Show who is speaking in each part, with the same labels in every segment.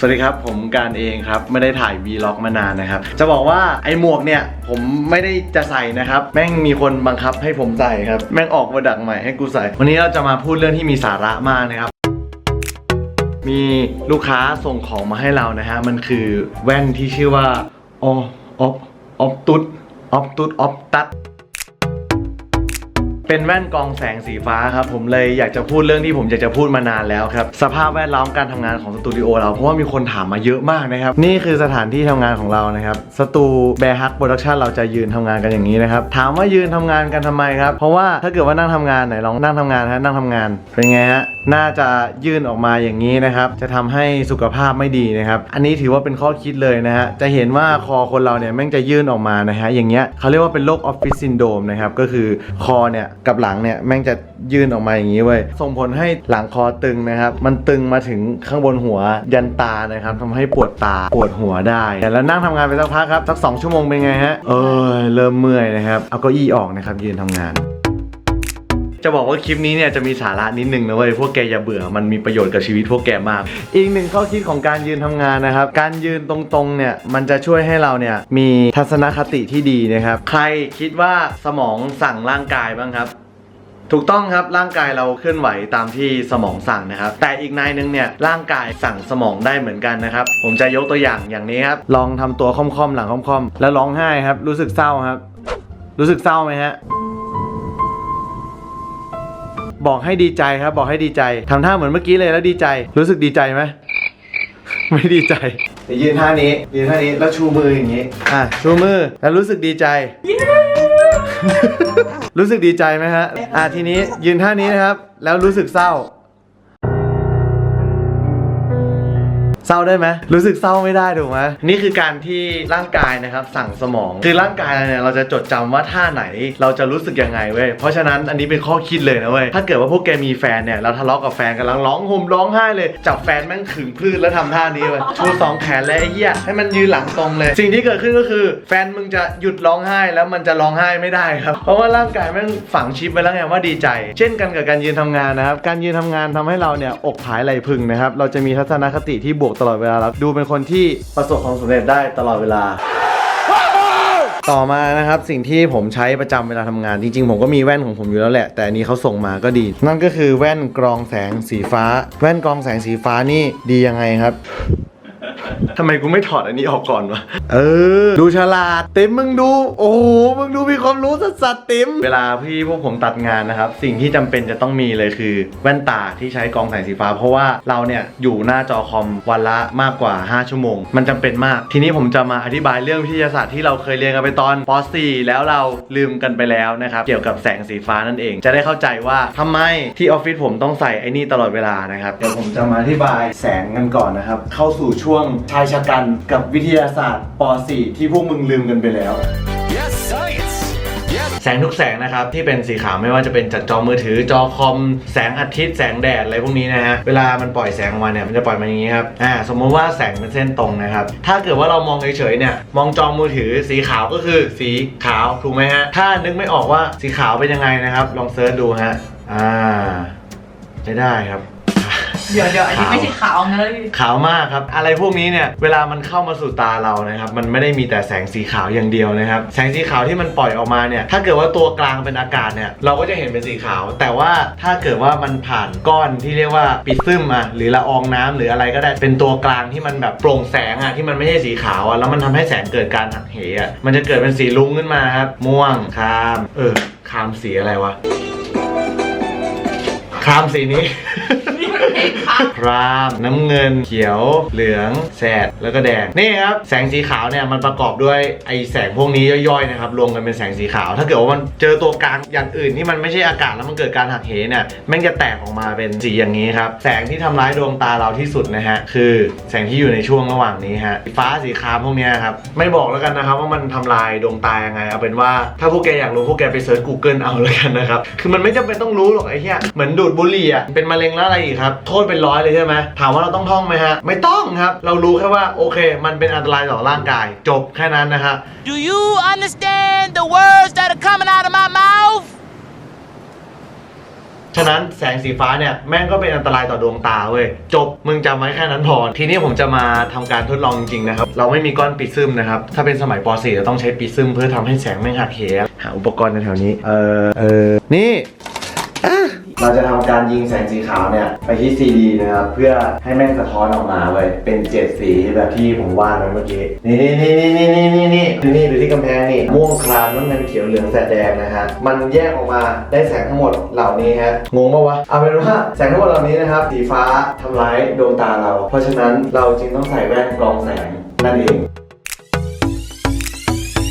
Speaker 1: สวัสดีครับ ผมการเองครับ ไม่ได้ถ่ายวีล็อกมานานนะครับ จะบอกว่าไอ้หมวกเนี่ย ผมไม่ได้จะใส่นะครับ แม่งมีคนบังคับให้ผมใส่ครับ แม่งออกมาดักใหม่ให้กูใส่ วันนี้เราจะมาพูดเรื่องที่มีสาระมากนะครับมีลูกค้าส่งของมาให้เรานะฮะ มันคือแว่นที่ชื่อว่าออออฟออฟตุดออฟตุดออฟตัด เป็นแว่นกองแสงสีฟ้าครับผมเลยอยากจะพูดเรื่องที่ผมอยากจะพูดมานานแล้วครับสภาพแวดล้อมการทำงานของสตูดิโอเราเพราะว่ามีคนถามมาเยอะมากนะครับนี่คือสถานที่ทำงานของเรานะครับสตูแบร์ฮักโปรดักชันเราจะยืนทำงานกันอย่างนี้นะครับถามว่ายืนทำงานกันทำไมครับเพราะว่าถ้าเกิดว่านั่งทำงานไหนลองนั่งทำงานฮะนั่งทำงานเป็นไงฮะน่าจะยื่นออกมาอย่างนี้นะครับจะทำให้สุขภาพไม่ดีนะครับอันนี้ถือว่าเป็นข้อคิดเลยนะฮะจะเห็นว่าคอคนเราเนี่ยแม่งจะยื่นออกมานะฮะอย่างเงี้ยเขาเรียกว่าเป็นโรคออฟฟิศซินโดมนะครับก็คือคอเนี่ย กับหลังเนี่ยแม่งจะยื่นออกมาอย่างนี้เว้ยส่งผลให้หลังคอตึงนะครับ มันตึงมาถึงข้างบนหัวยันตานะครับทำให้ปวดตาปวดหัวได้ แต่แล้วนั่งทำงานไปสักพักครับสักสองชั่วโมงเป็นไงฮะเออเริ่มเมื่อยนะครับเอาเก้าอี้ออกนะครับยืนทำงานจะบอกว่าคลิปนี้เนี่ยจะมีสาระนิดนึงนะเว้ยพวกแกอย่าเบื่อมันมีประโยชน์กับชีวิตพวกแกมาก อีกหนึ่งข้อคิดของการยืนทำงานนะครับ การยืนตรงๆเนี่ยมันจะช่วยให้เราเนี่ยมีทัศนคติที่ดีนะครับ ใครคิดว่าสมองสั่งร่างกายบ้างครับ ถูกต้องครับร่างกายเราเคลื่อนไหวตามที่สมองสั่งนะครับ แต่อีกนายหนึงเนี่ยร่างกายสั่งสมองได้เหมือนกันนะครับ ผมจะยกตัวอย่างอย่างนี้ครับลองทำตัวค่อมๆหลังค่อมๆแล้วร้องไห้ครับ รู้สึกเศร้าครับ รู้สึกเศร้าไหมฮะบอกให้ดีใจครับ บอกให้ดีใจทำท่าเหมือนเมื่อกี้เลยแล้วดีใจ รู้สึกดีใจไหมไม่ดีใจเดี๋ยวยืนท่านี้ยืนท่านี้แล้วชูมืออย่างนี้ อะชูมือแล้วรู้สึกดีใจ รู้สึกดีใจไหมฮะอะทีนี้ยืนท่านี้นะครับ แล้วรู้สึกเศร้า เศร้าได้ไหมรู้สึกเศร้าไม่ได้ถูกไหมนี่คือการที่ร่างกายนะครับสั่งสมอง คือร่างกายเนี่ยเราจะจดจำว่าท่าไหนเราจะรู้สึกยังไงเว้ยเพราะฉะนั้นอันนี้เป็นข้อคิดเลยนะเว้ยถ้าเกิดว่าพวกแกมีแฟนเนี่ยเราทะเลาะกับแฟนกำลังร้องห่มร้องไห้เลยจับแฟนแม่งขึงพืชแล้วทำท่านี้เว้ยชูสองแขนและไอ้เหี้ยให้มันยืนหลังตรงเลย สิ่งที่เกิดขึ้นก็คือ แฟนมึงจะหยุดร้องไห้แล้วมันจะร้องไห้ไม่ได้ครับเพราะว่าร่างกายแม่งฝังชิปไปแล้วไงว่าดีใจ เช่นกันกับการยืนทำงานนะครับการยืนทำงานทำให้เราเนี่ยอกผายไหลพึงนะครับเราจะมีทัศนคติที่บวกตลอดเวลาแล้วดูเป็นคนที่ประสบความสำเร็จได้ตลอดเวลา ต่อมานะครับสิ่งที่ผมใช้ประจำเวลาทำงาน จริงๆ ผมก็มีแว่นของผมอยู่แล้วแหละ แต่อันนี้เขาส่งมาก็ดี นั่นก็คือแว่นกรองแสงสีฟ้า แว่นกรองแสงสีฟ้านี่ดียังไงครับ ทำไมกูไม่ถอดอันนี้ออกก่อนวะ เออ ดูฉลาดติมมึงดู โอ้โห มึงดูมีความรู้สัสสัสๆติมเวลาพี่พวกผมตัดงานนะครับ สิ่งที่จำเป็นจะต้องมีเลยคือ แว่นตาที่ใช้กรองแสงสีฟ้า เพราะว่าเราเนี่ยอยู่หน้าจอคอมวันละมากกว่า 5 ชั่วโมง มันจำเป็นมาก ทีนี้ผมจะมาอธิบายเรื่องวิทยาศาสตร์ที่เราเคยเรียนกันไปตอนป .4 แล้วเราลืมกันไปแล้วนะครับ เกี่ยวกับแสงสีฟ้านั่นเอง จะได้เข้าใจว่าทำไมที่ออฟฟิศผมต้องใส่ไอ้นี่ตลอดเวลานะครับ เดี๋ยวผมจะมาอธิบายแสงกันก่อนนะครับ เข้าสู่ช่วงชายชะกันกับวิทยาศาสตร์ป .4 ที่พวกมึงลืมกันไปแล้ว
Speaker 2: Yes, science. Yes.
Speaker 1: แสงทุกแสงนะครับ ที่เป็นสีขาวไม่ว่าจะเป็นจากจอมือถือจอคอม แสงอาทิตย์แสงแดดอะไรพวกนี้นะฮะเวลามันปล่อยแสงออกมาเนี่ยมันจะปล่อยมาอย่างนี้ครับอ่าสมมติว่าแสงเป็นเส้นตรงนะครับ ถ้าเกิดว่าเรามองเฉยๆเนี่ยมองจอมือถือสีขาวก็คือสีขาวถูกไหมฮะถ้านึกไม่ออกว่าสีขาวเป็นยังไงนะครับ ลองเซิร์ชดูฮะอ่าใช้ได้ครับ
Speaker 3: เดี๋ยวเดี๋ยวอันนี้ไม่ใช่ขาวนะพี่
Speaker 1: ขาวมากครับ อะไรพวกนี้เนี่ยเวลามันเข้ามาสู่ตาเรานะครับมันไม่ได้มีแต่แสงสีขาวอย่างเดียวนะครับ แสงสีขาวที่มันปล่อยออกมาเนี่ยถ้าเกิดว่าตัวกลางเป็นอากาศเนี่ยเราก็จะเห็นเป็นสีขาว แต่ว่าถ้าเกิดว่ามันผ่านก้อนที่เรียกว่าปิซึมอะหรือละอองน้ำหรืออะไรก็ได้เป็นตัวกลางที่มันแบบโปร่งแสงอะที่มันไม่ใช่สีขาวอะแล้วมันทำให้แสงเกิดการหักเหอะมันจะเกิดเป็นสีลุ้งขึ้นมาครับม่วงคราม เออครามสีอะไรวะครามสีนี้
Speaker 3: นี่มันเพลงค่ะ
Speaker 1: ครามน้ำเงิน เขียว เหลือง แสด แล้วก็แดง นี่ครับ แสงสีขาวเนี่ยมันประกอบด้วยไอแสงพวกนี้ย่อยๆนะครับ รวมกันเป็นแสงสีขาว ถ้าเกิดว่ามันเจอตัวกลางอย่างอื่นที่มันไม่ใช่อากาศแล้วมันเกิดการหักเหเนี่ยแม่งจะแตกออกมาเป็นสีอย่างนี้ครับ แสงที่ทำร้ายดวงตาเราที่สุดนะฮะ คือแสงที่อยู่ในช่วงระหว่างนี้ฮะ ฟ้าสีครามพวกนี้ครับ ไม่บอกแล้วกันนะครับว่ามันทำลายดวงตายังไง เอาเป็นว่าถ้าพวกแกอยากรู้พวกแกไปเซิร์ช Google เอาแล้วกันนะครับ คือมันไม่จำเป็นต้องรู้หรอกไอ้เหี้ย เหมือนดูดบุหรี่อะ เป็นมะเร็งแล้วอะไรอีกครับโทษเป็นร้อยเลยใช่ไหมถามว่าเราต้องท่องไหมฮะ ไม่ต้องครับ เรารู้แค่ว่าโอเค มันเป็นอันตรายต่อร่างกาย จบแค่นั้นนะฮะ
Speaker 4: Do you understand the words that are coming out of my mouth?
Speaker 1: ฉะนั้นแสงสีฟ้าเนี่ยแม่งก็เป็นอันตรายต่อดวงตาเว้ยจบมึงจำไว้แค่นั้นพอทีนี้ผมจะมาทำการทดลองจริงๆนะครับ เราไม่มีก้อนปิซึมนะครับถ้าเป็นสมัยป .4 เราต้องใช้ปิซึมเพื่อทำให้แสงไม่หักเหหาอุปกรณ์ในแถวนี้ เออเออนี่อะ เราจะทำการยิงแสงสีขาวเนี่ย ไปที่ CD นะครับ เพื่อให้แม่งสะท้อนออกมาเว้ยเป็นเจ็ดสีแบบที่ผมวาดไว้เมื่อกี้ นี่นี่นี่นี่นี่นี่นี่นี่นี่ดูที่กำแพงนี่ ม่วงครามน้ำเงินเขียวเหลืองแสดแดงนะฮะ มันแยกออกมาได้แสงทั้งหมดเหล่านี้ฮะ งงปะวะ เอาเป็นว่าแสงทั้งหมดเหล่านี้นะครับ สีฟ้าทำร้ายดวงตาเรา เพราะฉะนั้นเราจึงต้องใส่แว่นกรองแสงนั่นเอง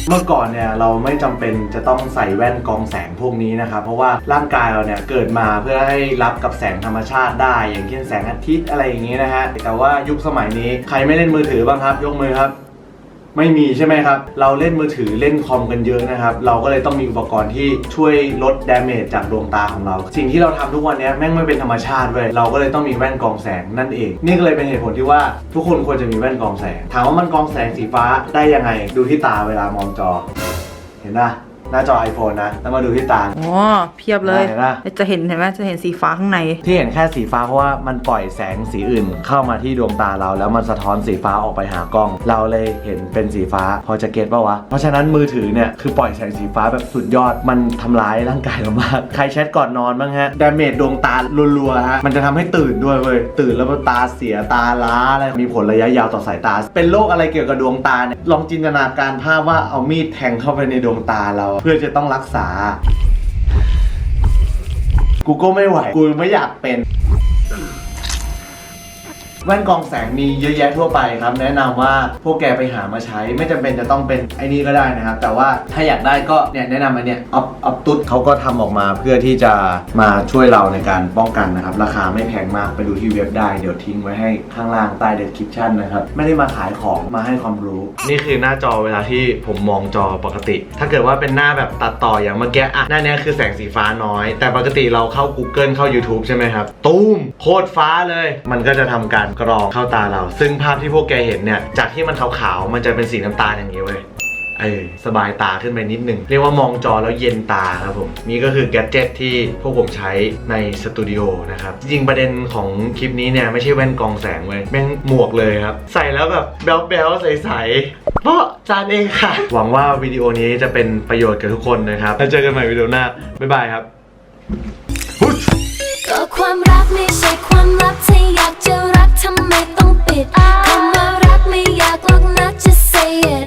Speaker 1: เมื่อก่อนเนี่ยเราไม่จำเป็นจะต้องใส่แว่นกรองแสงพวกนี้นะครับ เพราะว่าร่างกายเราเนี่ยเกิดมาเพื่อให้รับกับแสงธรรมชาติได้ อย่างเช่นแสงอาทิตย์อะไรอย่างนี้นะฮะแต่ว่ายุคสมัยนี้ใครไม่เล่นมือถือบ้างครับยกมือครับ ไม่มีใช่ไหมครับ เราเล่นมือถือเล่นคอมกันเยอะนะครับ เราก็เลยต้องมีอุปกรณ์ที่ช่วยลดดาเมจจากดวงตาของเรา สิ่งที่เราทำทุกวันนี้แม่งไม่เป็นธรรมชาติเว้ยเราก็เลยต้องมีแว่นกรองแสงนั่นเอง นี่ก็เลยเป็นเหตุผลที่ว่าทุกคนควรจะมีแว่นกรองแสง ถามว่ามันกรองแสงสีฟ้าได้ยังไง ดูที่ตาเวลามองจอ เห็นปะ หน้าจอ iPhone นะ แล้วมาดูที่ตา
Speaker 4: อ๋อเพียบเลย
Speaker 1: ได้ปะ
Speaker 4: จะเห็นเห็นไหมจะเห็นสีฟ้าข้างใน
Speaker 1: ที่เห็นแค่สีฟ้าเพราะว่ามันปล่อยแสงสีอื่น เข้ามาที่ดวงตาเรา แล้วมันสะท้อนสีฟ้าออกไปหากล้อง เราเลยเห็นเป็นสีฟ้า พอจะเก็ตป่าวะ เพราะฉะนั้นมือถือเนี่ยคือปล่อยแสงสีฟ้าแบบสุดยอด มันทำร้ายร่างกายเรามาก ใครแชทก่อนนอนบ้างฮะ ดาเมจดวงตารัวๆฮะ มันจะทำให้ตื่นด้วยเว้ย ตื่นแล้วตาเสียตาล้าอะไร มีผลระยะยาวต่อสายตา เป็นโรคอะไรเกี่ยวกับดวงตาเนี่ย ลองจินตนาการภาพว่าเอามีดแทงเข้าไปในดวงตาเรา เพื่อจะต้องรักษา กูก็ไม่ไหว กูไม่อยากเป็น แว่นกองแสงมีเยอะแยะทั่วไปครับ แนะนำว่าพวกแกไปหามาใช้ ไม่จำเป็นจะต้องเป็นไอ้นี่ก็ได้นะครับ แต่ว่าถ้าอยากได้ก็เนี่ยแนะนำอันเนี้ยออฟออฟตุ๊ดเขาก็ทำออกมาเพื่อที่จะมาช่วยเราในการป้องกันนะครับ ราคาไม่แพงมากไปดูที่เว็บได้เดี๋ยวทิ้งไว้ให้ข้างล่างใต้ description นะครับไม่ได้มาขายของมาให้ความรู้ นี่คือหน้าจอเวลาที่ผมมองจอปกติ ถ้าเกิดว่าเป็นหน้าแบบตัดต่ออย่างเมื่อกี้อะหน้านี้คือแสงสีฟ้าน้อย แต่ปกติเราเข้า Google เข้า YouTube ใช่ไหมครับ ตูมโคตรฟ้าเลย มันก็จะทำการกรองเข้าตาเรา ซึ่งภาพที่พวกแกเห็นเนี่ยจากที่มันขาวๆมันจะเป็นสีน้ำตาลอย่างนี้เว้ยเออสบายตาขึ้นไปนิดนึงเรียกว่ามองจอแล้วเย็นตาครับผม นี่ก็คือแกจิตที่พวกผมใช้ในสตูดิโอนะครับ จริงประเด็นของคลิปนี้เนี่ยไม่ใช่แว่นกองแสงเว้ยแม่งหมวกเลยครับ ใส่แล้วแบบแบ๊วๆใสๆเพราะจานเองค่ะ หวังว่าวิดีโอนี้จะเป็นประโยชน์กับทุกคนนะครับ แล้วเจอกันใหม่วิดีโอหน้า บ๊ายบายครับ
Speaker 5: ก็ความรักไม่ใช่ความลับถ้าอยากจะ ทำไมต้องปิดคำว่ารักไม่อยากหรอกนะ just say it